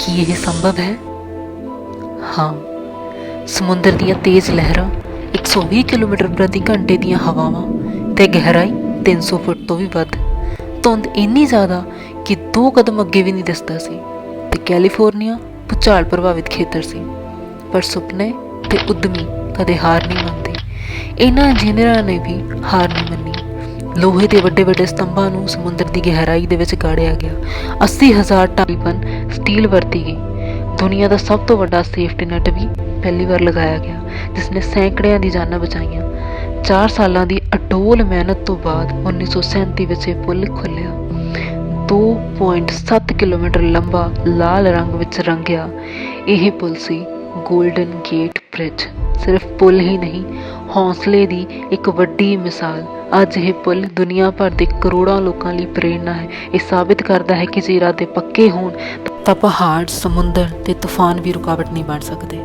ਕੀ ਇਹ ਸੰਭਵ ਹੈ? ਹਾਂ, ਸਮੁੰਦਰ ਦੀਆਂ ਤੇਜ਼ ਲਹਿਰਾਂ 120 ਕਿਲੋਮੀਟਰ ਪ੍ਰਤੀ ਘੰਟੇ ਦੀਆਂ ਹਵਾਵਾਂ ਤੇ ਗਹਿਰਾਈ 300 ਫੁੱਟ ਤੋਂ ਵੀ ਵੱਧ। ਧੁੰਦ ਇੰਨੀ ਜ਼ਿਆਦਾ ਕਿ ਦੋ ਕਦਮ ਅੱਗੇ ਵੀ ਨਹੀਂ ਦਿਸਦਾ ਸੀ ਤੇ ਕੈਲੀਫੋਰਨੀਆ ਭੂਚਾਲ ਪ੍ਰਭਾਵਿਤ ਖੇਤਰ ਸੀ। ਪਰ ਸੁਪਨੇ ਤੇ ਉਦਮੀ ਕਦੇ ਹਾਰ ਨਹੀਂ ਮੰਨਦੇ। ਇਹਨਾਂ ਇੰਜੀਨੀਅਰਾਂ ਨੇ ਵੀ ਹਾਰ ਨਹੀਂ ਮੰਨੀ। ਲੋਹੇ ਦੇ ਵੱਡੇ ਵੱਡੇ ਸਤੰਭਾਂ ਨੂੰ ਸਮੁੰਦਰ ਦੀ ਗਹਿਰਾਈ ਦੇ ਵਿੱਚ ਗਾੜਿਆ ਗਿਆ। 80000 ਟਨ ਸਟੀਲ ਵਰਤੀ ਗਈ। ਦੁਨੀਆ ਦਾ ਸਭ ਤੋਂ ਵੱਡਾ ਸੇਫਟੀ ਨੈਟ ਵੀ ਪਹਿਲੀ ਵਾਰ ਲਗਾਇਆ ਗਿਆ ਜਿਸ ਨੇ ਸੈਂਕੜਿਆਂ ਦੀ ਜਾਨਾਂ ਬਚਾਈਆਂ। 4 ਸਾਲਾਂ ਦੀ ਅਟੋਲ ਮਿਹਨਤ ਤੋਂ ਬਾਅਦ 1937 ਵਿੱਚ ਇਹ ਪੁਲ ਖੁੱਲਿਆ 2.7 ਕਿਲੋਮੀਟਰ ਲੰਬਾ, ਲਾਲ ਰੰਗ ਵਿੱਚ ਰੰਗਿਆ ਇਹ ਪੁਲ ਸੀ ਗੋਲਡਨ ਗੇਟ ਬ੍ਰਿਜ। ਸਿਰਫ ਪੁਲ ਹੀ ਨਹੀਂ, ਹੌਸਲੇ ਦੀ ਇੱਕ ਵੱਡੀ ਮਿਸਾਲ। ਅੱਜ ਇਹ ਪੁਲ ਦੁਨੀਆ ਭਰ ਦੇ ਕਰੋੜਾਂ ਲੋਕਾਂ ਲਈ ਪ੍ਰੇਰਣਾ ਹੈ। ਇਹ ਸਾਬਿਤ ਕਰਦਾ ਹੈ ਕਿ ਜੇ ਇਰਾਦੇ ਪੱਕੇ ਹੋਣ, ਤਾਂ ਪਹਾੜ, ਸਮੁੰਦਰ ਤੇ ਤੂਫਾਨ ਵੀ ਰੁਕਾਵਟ ਨਹੀਂ ਬਣ ਸਕਦੇ।